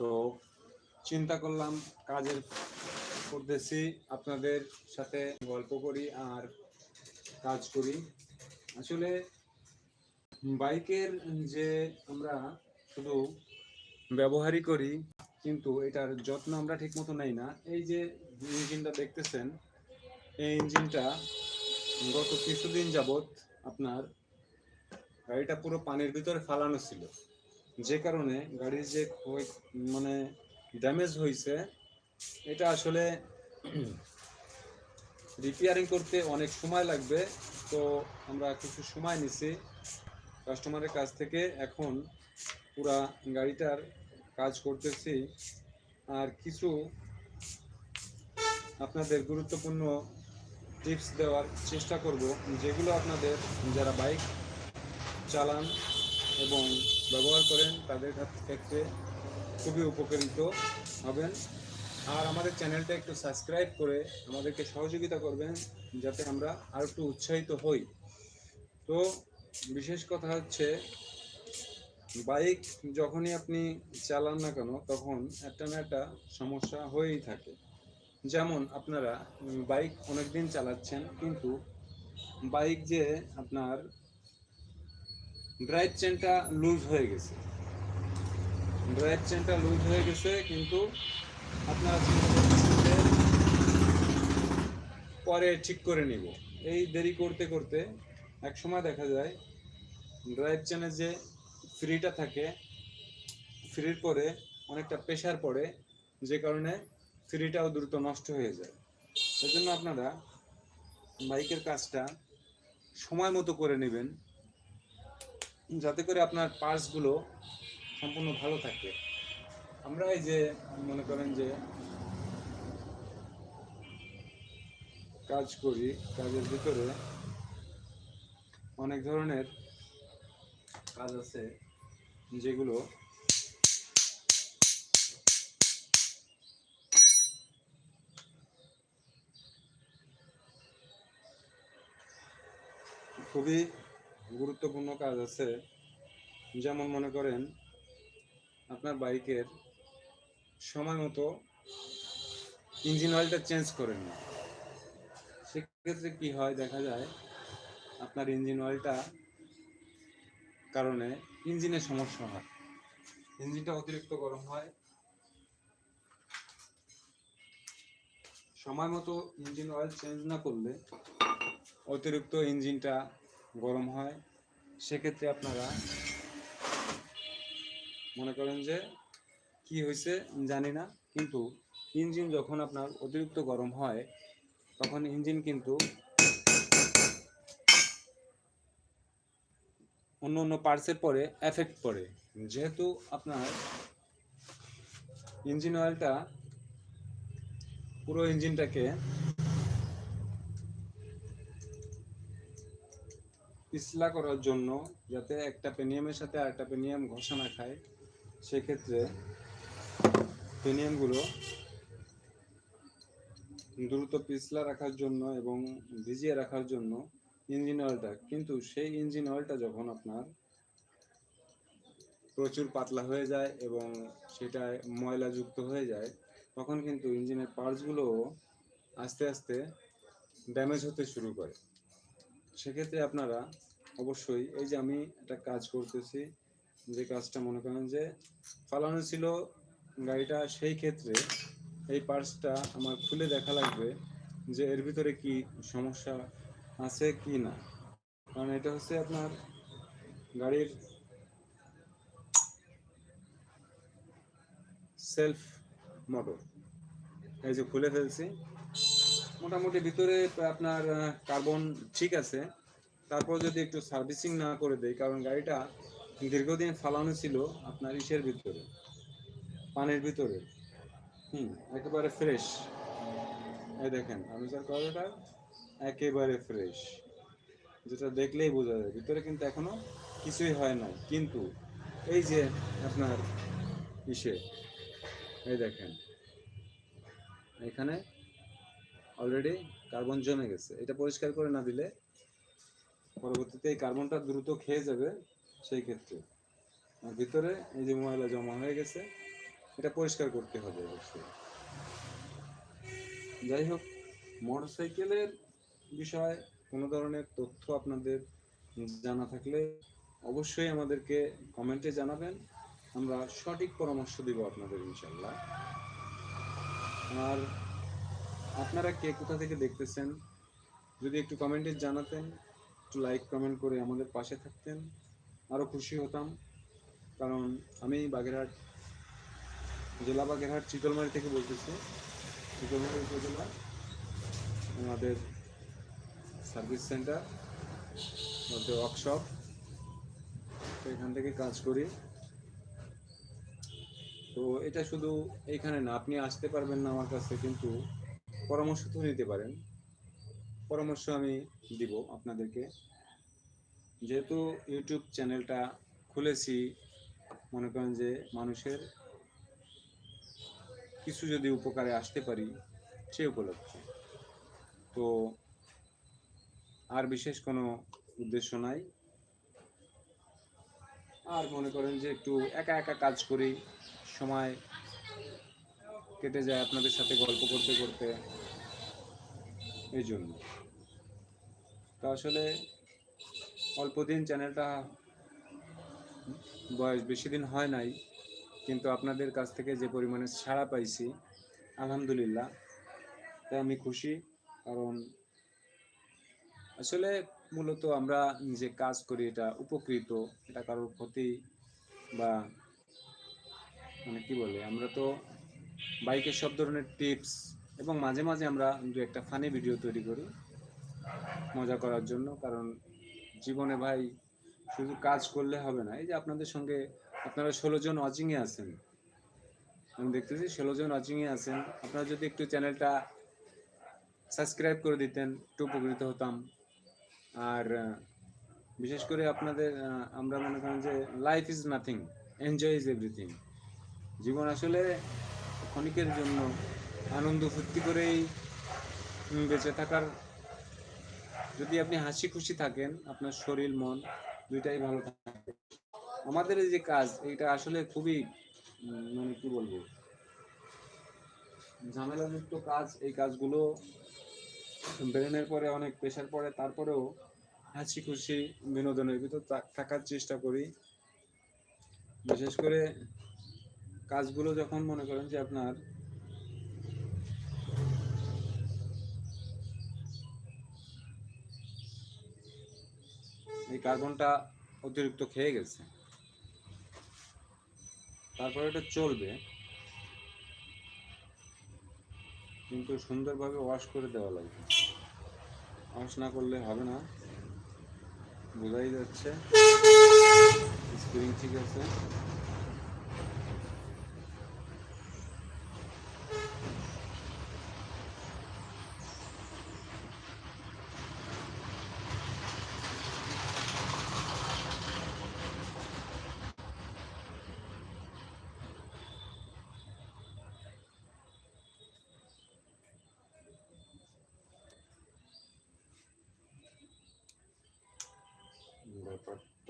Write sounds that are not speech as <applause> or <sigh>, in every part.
তো চিন্তা করলাম, কাজের করতেছি, আপনাদের সাথে গল্প করি আর কাজ করি। আসলে বাইকের যে আমরা শুধু ব্যবহারই করি, কিন্তু এটার যত্ন আমরা ঠিকমতো নেই না। এই যে ইঞ্জিনটা দেখতেছেন, এই ইঞ্জিনটা গত কিছুদিন যাবত আপনার গাড়িটা পুরো পানির ভিতরে ফালানো ছিল। যে কারণে গাড়ির যে মানে ড্যামেজ হয়েছে এটা আসলে রিপেয়ারিং করতে অনেক সময় লাগবে। তো আমরা কিছু সময় নিছি। কাস্টমারের কাছ থেকে এখন পুরা গাড়িটার কাজ করতেছি। আর কিছু আপনাদের গুরুত্বপূর্ণ টিপস দেওয়ার চেষ্টা করব, যেগুলো আপনাদের, যারা বাইক চালান এবং ব্যবহার করেন, তাদের ক্ষেত্রে খুবই উপকৃত হবেন। আর আমাদের চ্যানেলটা একটু সাবস্ক্রাইব করে আমাদেরকে সহযোগিতা করবেন, যাতে আমরা আর একটু উৎসাহিত হই। তো বিশেষ কথা হচ্ছে, বাইক যখনই আপনি চালান না কেন, তখন একটা না একটা সমস্যা হয়েই থাকে। যেমন আপনারা বাইক অনেকদিন চালাচ্ছেন, কিন্তু বাইক যে আপনার ড্রাইভ চেনটা লুজ হয়ে গেছে। ড্রাইভ চেনটা লুজ হয়ে গেছে, কিন্তু আপনারা পরে ঠিক করে নিব। এই দেরি করতে করতে এক সময় দেখা যায় ড্রাইভ চেনে যে ফ্রিটা থাকে, ফ্রির পরে অনেকটা প্রেশার পড়ে, যে কারণে ফ্রিটাও দ্রুত নষ্ট হয়ে যায়। সেজন্য আপনারা বাইকের কাজটা সময় মতো করে নেবেন। যাতে করে আপনার পার্টসগুলো সম্পূর্ণ ভালো থাকে। আমরা এই যে মনে করেন যে কাজ করি, কাজের ভিতরে অনেক ধরনের কাজ আছে যেগুলো খুবই গুরুত্বপূর্ণ কাজ আছে। যেমন মনে করেন, আপনার বাইকের সময় মতো ইঞ্জিন অয়েলটা চেঞ্জ করেন সেক্ষেত্রে কি হয়, দেখা যায় আপনার ইঞ্জিন অয়েলটা কারণে ইঞ্জিনে সমস্যা হয়। ইঞ্জিনটা অতিরিক্ত গরম হয়। সময় মতো ইঞ্জিন অয়েল চেঞ্জ না করলে অতিরিক্ত ইঞ্জিনটা গরম হয়, সেক্ষেত্রে আপনারা মনে করেন যে কি হয়েছে জানি না, কিন্তু ইঞ্জিন যখন আপনার অতিরিক্ত গরম হয়, তখন ইঞ্জিন কিন্তু অন্য অন্য পার্টসের পরে এফেক্ট পড়ে যেহেতু আপনার ইঞ্জিন অয়েলটা পুরো ইঞ্জিনটাকে পিছলা করার জন্য যাতে একটা পেনিয়ামের সাথে আরেকটা পেনিয়াম ঘষা না খায়, সেক্ষেত্রে পেনিয়ামগুলো দ্রুত পিছলা রাখার জন্য এবং ভিজিয়ে রাখার জন্য ইঞ্জিন অয়েলটা, কিন্তু সেই ইঞ্জিন অয়েলটা যখন আপনার প্রচুর পাতলা হয়ে যায় এবং সেটা ময়লা যুক্ত হয়ে যায়, তখন কিন্তু ইঞ্জিনের পার্টসগুলো আস্তে আস্তে ড্যামেজ হতে শুরু করে। সেক্ষেত্রে আপনারা অবশ্যই এই যে আমি একটা কাজ করতেছি, যে কাজটা মনে করেন যে ফালানো ছিল গাড়িটা, সেই ক্ষেত্রে এই পার্টসটা আমার খুলে দেখা লাগবে যে এর ভিতরে কি সমস্যা আছে কি না। কারণ এটা হচ্ছে আপনার গাড়ির সেলফ মোটর এই যে খুলে ফেলছি। মোটামুটি ভিতরে আপনার কার্বন ঠিক আছে। তারপর যদি একটু সার্ভিসিং না করে দেয় কারণ গাড়িটা দীর্ঘদিন ফালানো ছিল আপনার ইসের ভিতরে, পানির ভিতরে। হুম, একেবারে ফ্রেশ এই দেখেন, আমি স্যার কয়টা একেবারে ফ্রেশ যেটা দেখলেই বোঝা যায়, ভিতরে কিন্তু এখনও কিছুই হয় না কিন্তু এই যে আপনার ইসে, এই দেখেন, এখানে অলরেডি কার্বন জমে গেছে। এটা পরিষ্কার করে না দিলে পরবর্তীতে এই কার্বনটা দ্রুত খেয়ে যাবে সেই ক্ষেত্রে। ভিতরে এই যে ময়লা জমা হয়ে গেছে, এটা পরিষ্কার করতে হবে অবশ্যই। যাই হোক, মোটরসাইকেলের বিষয়ে কোনো ধরনের তথ্য আপনাদের জানা থাকলে অবশ্যই আমাদেরকে কমেন্টে জানাবেন। আমরা সঠিক পরামর্শ দিব আপনাদের ইনশাল্লাহ আর আপনারা কে কোথা থেকে দেখতেছেন, যদি একটু কমেন্টে জানাতেন, একটু লাইক কমেন্ট করে আমাদের পাশে থাকতেন আরও খুশি হতাম। কারণ আমি বাগেরহাট, জেলা বাগেরহাট চিতলমারি থেকে বলতেছি। চিতলমারি উপজেলা, আমাদের সার্ভিস সেন্টার মধ্যে ওয়ার্কশপ তো এখান থেকে কাজ করি। তো এটা শুধু এইখানে না, আপনি আসতে পারবেন না আমার কাছে, কিন্তু পরামর্শ তো নিতে পারেন। পরামর্শ আমি দিব আপনাদেরকে। যেহেতু ইউটিউব চ্যানেলটা খুলেছি, মনে করেন যে মানুষের কিছু যদি উপকারে আসতে পারি, সে উপলক্ষে তো আর বিশেষ কোনো উদ্দেশ্য নাই। আর মনে করেন যে একটু একা একা কাজ করি সময় কেটে যায় আপনাদের সাথে গল্প করতে করতে। এই জন্য তো আসলে অল্প দিন চ্যানেলটা বয়স বেশি দিন হয় নাই, কিন্তু আপনাদের কাছ থেকে যে পরিমাণে সাড়া পাইছি, আলহামদুলিল্লাহ। তাই আমি খুশি, কারণ আসলে মূলত আমরা যে কাজ করি, এটা উপকৃত, এটা কারোর ক্ষতি বা মানে কি বলে, আমরা তো বাইকের সব ধরনের টিপস এবং মাঝে মাঝে আমরা দু একটা ফানি ভিডিও তৈরি করি মজা করার জন্য, কারণ জীবনে ভাই শুধু কাজ করলে হবে না। এই যে আপনাদের সঙ্গে আপনারা ষোলো জন ওয়াচিংয়ে আছেন, আমি দেখতেছি ষোলো জন ওয়াচিংয়ে আছেন। আপনারা যদি একটু চ্যানেলটা সাবস্ক্রাইব করে দিতেন, একটু উপকৃত হতাম। আর বিশেষ করে আপনাদের আমরা মনে করেন যে life is nothing enjoy is everything জীবন আসলে ক্ষণিকের জন্য আনন্দ ফুর্তি করেই বেঁচে থাকার। যদি আপনি হাসি খুশি থাকেন, আপনার শরীর, মন দুইটাই ভালো থাকে। আমাদের এই যে কাজ এটা আসলে খুবই মানে কি বলব? ঝামেলাযুক্ত কাজ, এই কাজগুলো ব্রেনের পরে, অনেক প্রেশার পড়ে, তারপরেও হাসি খুশি বিনোদনের ভিতর থাকার চেষ্টা করি। বিশেষ করে কাজগুলো যখন মনে করেন যে আপনার এই কার্বনটা অতিরিক্ত খেয়ে গেছে, তারপরে এটা চলবে, কিন্তু সুন্দরভাবে ওয়াশ করে দেওয়া লাগবে। ওয়াশ না করলে হবে না। বোঝাই যাচ্ছে। স্প্রিং ঠিক আছে।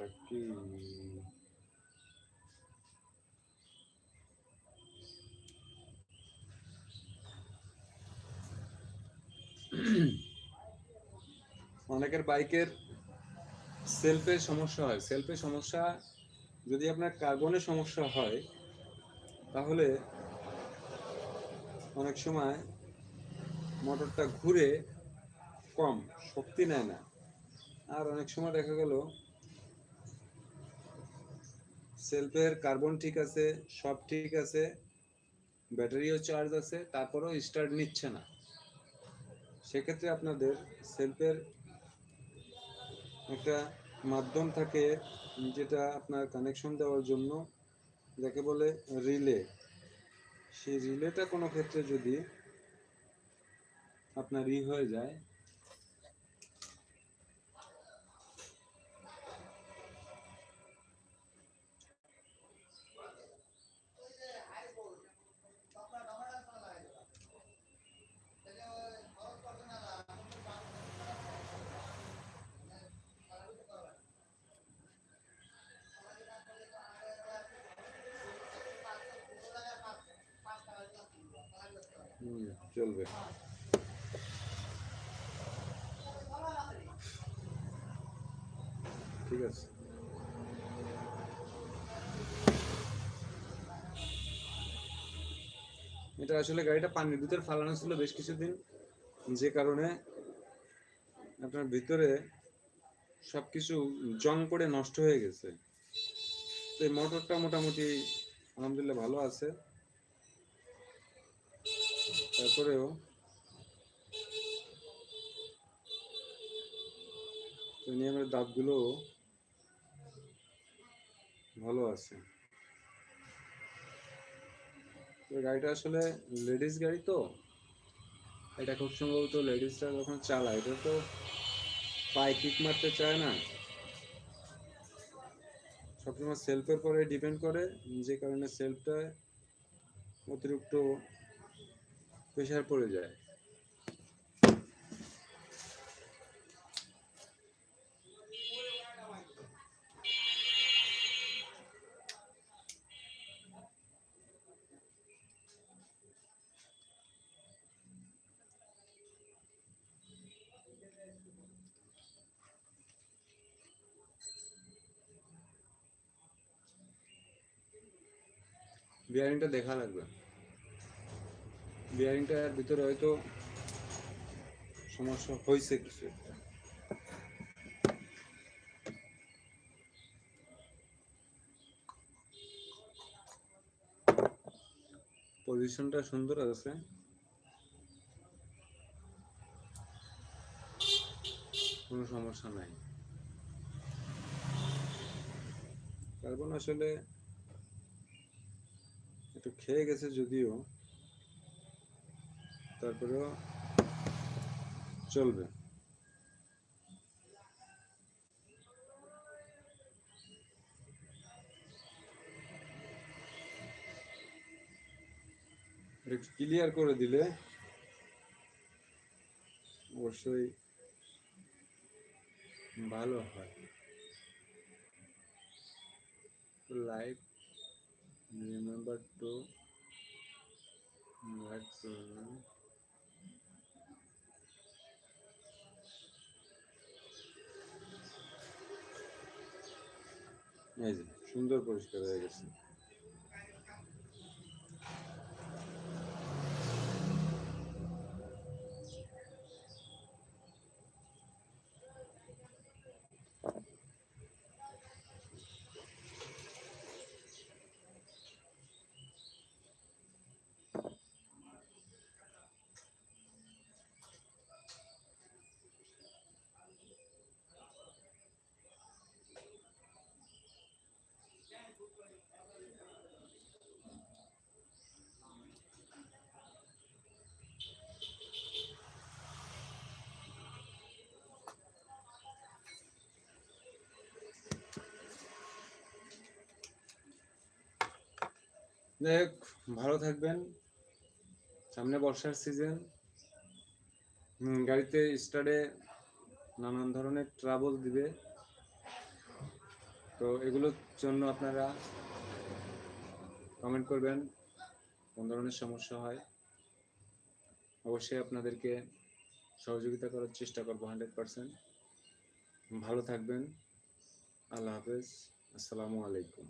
কি <clears throat> অনেকের বাইকের সেলফের সমস্যা হয়। সেলফের সমস্যা যদি আপনার কার্বনের সমস্যা হয়, তাহলে অনেক সময় মোটরটা ঘুরে কম, শক্তি নেয় না। আর অনেক সময় দেখা গেল সেলফের কার্বন ঠিক আছে, সব ঠিক আছে, ব্যাটারিও চার্জ আছে, তারপরেও স্টার্ট নিচ্ছে না। সেক্ষেত্রে আপনাদের সেলফের একটা মাধ্যম থাকে যেটা আপনার কানেকশন দেওয়ার জন্য, যাকে বলে রিলে সেই রিলেটা কোনো ক্ষেত্রে যদি আপনার ই হয়ে যায় চলবে। ঠিক আছে। এটা আসলে গাড়িটা পানির ভিতরে ফালানো ছিল বেশ কিছুদিন। যে কারণে আপনার ভিতরে সবকিছু জং করে নষ্ট হয়ে গেছে। তো এই মোটরটা মোটামুটি আলহামদুলিল্লাহ ভালো আছে। তারপরেও নিয়মের দাঁতগুলো ভালো আছে। গাড়িটা আসলে লেডিস গাড়ি তো? এটা খুব সম্ভবত লেডিসরা যখন চালায়, এটা তো পায়ে কিক মারতে চায় না। সবসময় সেলফের পরে ডিপেন্ড করে, যে কারণে সেলফটা অতিরিক্ত প্রেশার পড়ে যায়। বিয়ারিংটা দেখা লাগবে। বিয়ারিংটার ভিতরে হয়তো সমস্যা হয়েছে কিছু পজিশনটা সুন্দর আছে। কোনো সমস্যা নাই। কার্বন আসলে একটু খেয়ে গেছে যদিও। তারপরেও চলবে। ক্লিয়ার করে দিলে অবশ্যই ভালো হয়। লাইক remember to like এই সুন্দর পরিষ্কার হয়ে গেছে যাই ভালো থাকবেন। সামনে বর্ষার সিজন গাড়িতে স্টার্টে নানান ধরনের ট্রাবল দিবে। তো এগুলোর জন্য আপনারা কমেন্ট করবেন, কোন ধরনের সমস্যা হয়। অবশ্যই আপনাদেরকে সহযোগিতা করার চেষ্টা করব হান্ড্রেড পারসেন্ট ভালো থাকবেন। আল্লাহ হাফেজ। আসসালামু আলাইকুম।